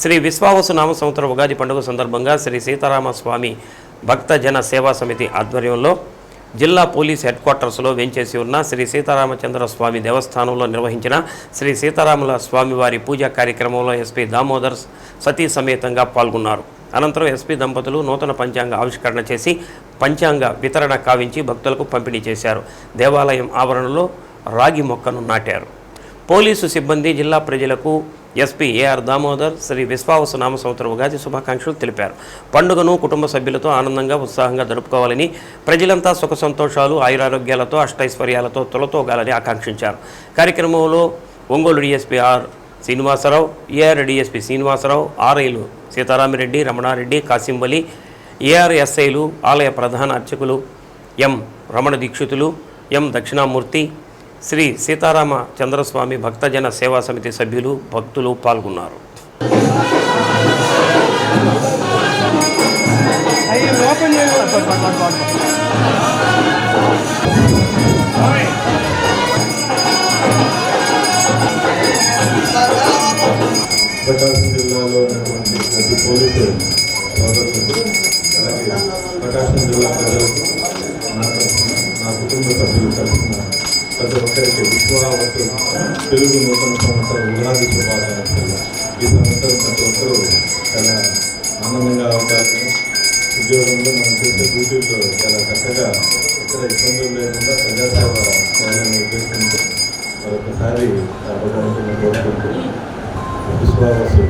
శ్రీ విశ్వావసు నామ సంవత్సర ఉగాది పండుగ సందర్భంగా శ్రీ సీతారామస్వామి భక్తజన భక్త జన సేవా సమితి ఆధ్వర్యంలో జిల్లా పోలీస్ హెడ్ క్వార్టర్స్లో వెంచేసి ఉన్న శ్రీ సీతారామచంద్ర స్వామి దేవస్థానంలో నిర్వహించిన శ్రీ సీతారాముల స్వామివారి పూజా కార్యక్రమంలో ఎస్పీ దామోదర్ సతీ సమేతంగా పాల్గొన్నారు. అనంతరం ఎస్పీ దంపతులు నూతన పంచాంగ ఆవిష్కరణ చేసి పంచాంగ వితరణ కావించి భక్తులకు పంపిణీ చేశారు. దేవాలయం ఆవరణలో రాగి మొక్కను నాటారు. పోలీసు సిబ్బంది జిల్లా ప్రజలకు ఎస్పీ ఏఆర్ దామోదర్ శ్రీ విశ్వావస నామ సంవత్సర ఉగాది శుభాకాంక్షలు తెలిపారు. పండుగను కుటుంబ సభ్యులతో ఆనందంగా ఉత్సాహంగా జరుపుకోవాలని ప్రజలంతా సుఖ సంతోషాలు ఆయురారోగ్యాలతో అష్టైశ్వర్యాలతో తొలతోగాలని ఆకాంక్షించారు. కార్యక్రమంలో Ongole DSP R Srinivasarao AR DSP Srinivasarao ఆర్ఐలు Sitaramireddy Ramanareddy Kasimbali ఏఆర్ఎస్ఐలు ఆలయ ప్రధాన అర్చకులు ఎం రమణ దీక్షితులు ఎం దక్షిణామూర్తి శ్రీ సీతారామ చంద్రస్వామి భక్తజన సేవా సమితి సభ్యులు భక్తులు పాల్గొన్నారు. ప్రకాశం జిల్లాలో ఉన్నటువంటి ప్రతి పోలీసు సోదరులకు అలాగే ప్రకాశం జిల్లా ప్రజలకు నా నా కుటుంబ సభ్యులు తరఫున ప్రతి ఒక్కరికి విశ్వావసు తెలుగు నూతన సంవత్సరం ఉగాది శుభాకాంక్షలు. ఈ సంవత్సరం ప్రతి ఒక్కరూ చాలా ఆనందంగా అవకాశం ఉద్యోగంలో మనం చేసే డ్యూటీలో చాలా చక్కగా ఎక్కడ ఇబ్బందులు లేకుండా ప్రజాసేవ చేయాలనే ఉద్దేశంతో మరొకసారి ఆ భగవంతుని కోరుకుంటూ విశ్వాసు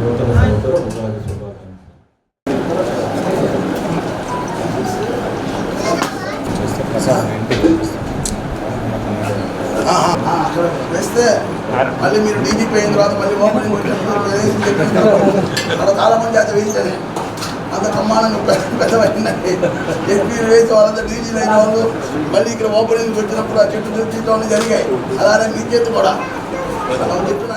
నూతన సంవత్సరం ఉగాది అక్కడ వేస్తే మళ్ళీ మీరు డీజీపీ అయిన తర్వాత మళ్ళీ ఓపెనింగ్ వచ్చినప్పుడు అక్కడ చాలా మంది అది వేసారు అంత ప్రమాణంగా పెద్ద పెద్దవైందండి. ఎస్పీ వేసి వాళ్ళంతా డీజీలు అయిన వాళ్ళు మళ్ళీ ఇక్కడ ఓపెనింగ్ కొట్టినప్పుడు ఆ చెట్టు తీసుకోవడం జరిగాయి. అలానే మీ చేతి కూడా. చెప్తున్నా